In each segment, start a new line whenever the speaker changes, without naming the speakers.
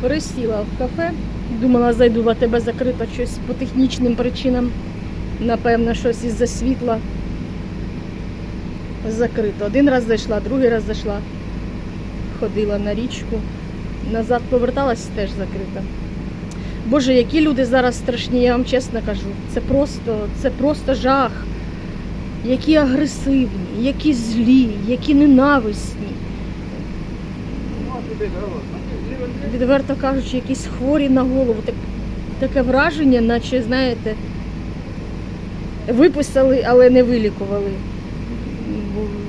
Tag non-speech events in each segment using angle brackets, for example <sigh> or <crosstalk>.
Пересіла в кафе. Думала, зайду в АТБ закрито щось по технічним причинам. Напевно, щось із-за світла. Закрито. Один раз зайшла, другий раз зайшла. Ходила на річку. Назад поверталась теж закрита. Боже, які люди зараз страшні, я вам чесно кажу. Це просто, це просто жах. Які агресивні, які злі, які ненависні. Відверто кажучи, якісь хворі на голову. Так, таке враження, наче, знаєте, виписали, але не вилікували.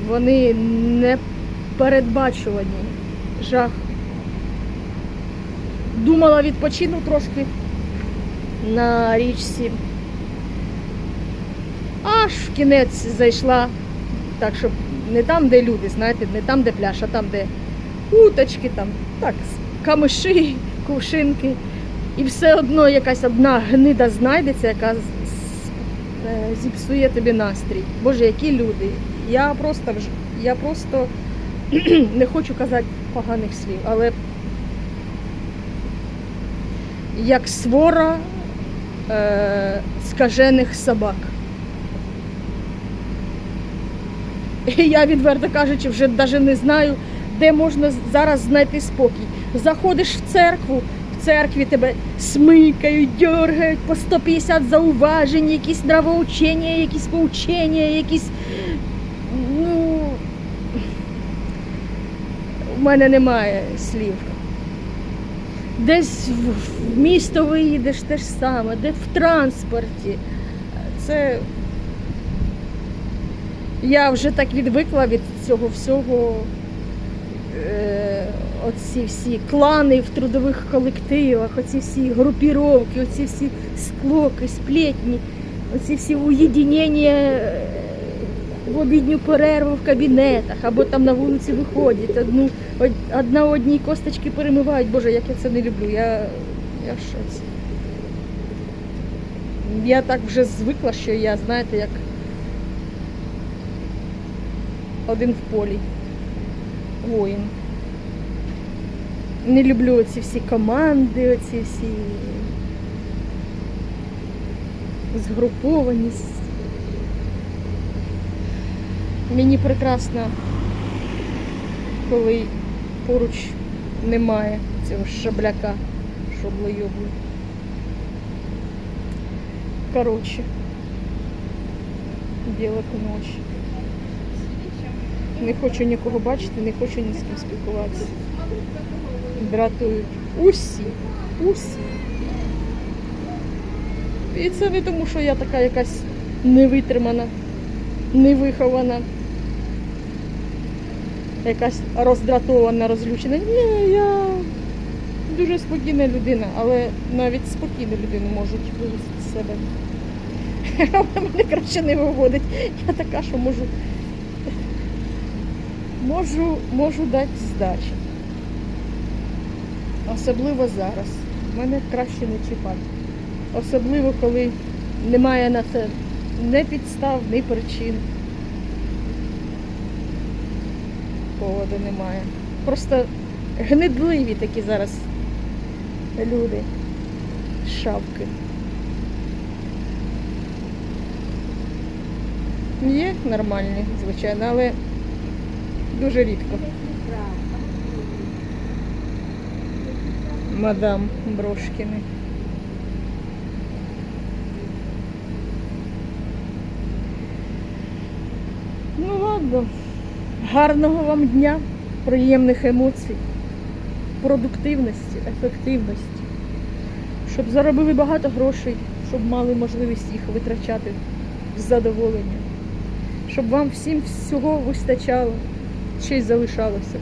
Вони не передбачувані. Жах. Думала, відпочину трошки на річці. Аж в кінець зайшла, так, щоб не там, де люди, знаєте, не там, де пляж, а там, де уточки, там, так, камиші, <laughs> кувшинки. І все одно якась одна гнида знайдеться, яка е, зіпсує тобі настрій. Боже, які люди. Я просто я просто <clears throat> не хочу казати поганих слів, але як свора е, скажених собак. І <laughs> я, відверто кажучи, вже навіть не знаю, де можна зараз знайти спокій. Заходиш в церкву, в церкві тебе смикають, дергають по 150 зауважень, якісь нравоучення, якісь поучення, якісь. Ну, у мене немає слів. Десь в місто виїдеш те ж саме, де в транспорті. Це я вже так відвикла від цього всього. Е, оці всі клани в трудових колективах, оці всі групіровки, оці всі склоки, сплетні, оці всі уєдинення е, в обідню перерву в кабінетах, або там на вулиці виходять, одну, одна одній косточки перемивають. Боже, як я це не люблю. Я, я шоці. Я так вже звикла, що я, знаєте, як один в полі. Воїн. Не люблю оці всі команди, оці всі згрупованість. Мені прекрасно, коли поруч немає цього шабляка, шоблойоблю. Коротше, діло к ночі. Не хочу нікого бачити, не хочу ні з ким спілкуватися. Дратують усі, усі. І це не тому, що я така якась невитримана, невихована, якась роздратована, розлючена. Ні, я дуже спокійна людина, але навіть спокійну людину можуть вивести з себе. <laughs> Але мене краще не виводить. Я така, що можу можу, можу дати здачі. Особливо зараз. Мене краще не чіпати. Особливо, коли немає на це ні підстав, ні причин. Поводу немає. Просто гнидливі такі зараз люди. Шавки. Є нормальні, звичайно, але дуже рідко. Мадам Брошкіни. Ну ладно. Гарного вам дня, приємних емоцій, продуктивності, ефективності. Щоб заробили багато грошей, щоб мали можливість їх витрачати з задоволенням. Щоб вам всім всього вистачало, ще залишалося.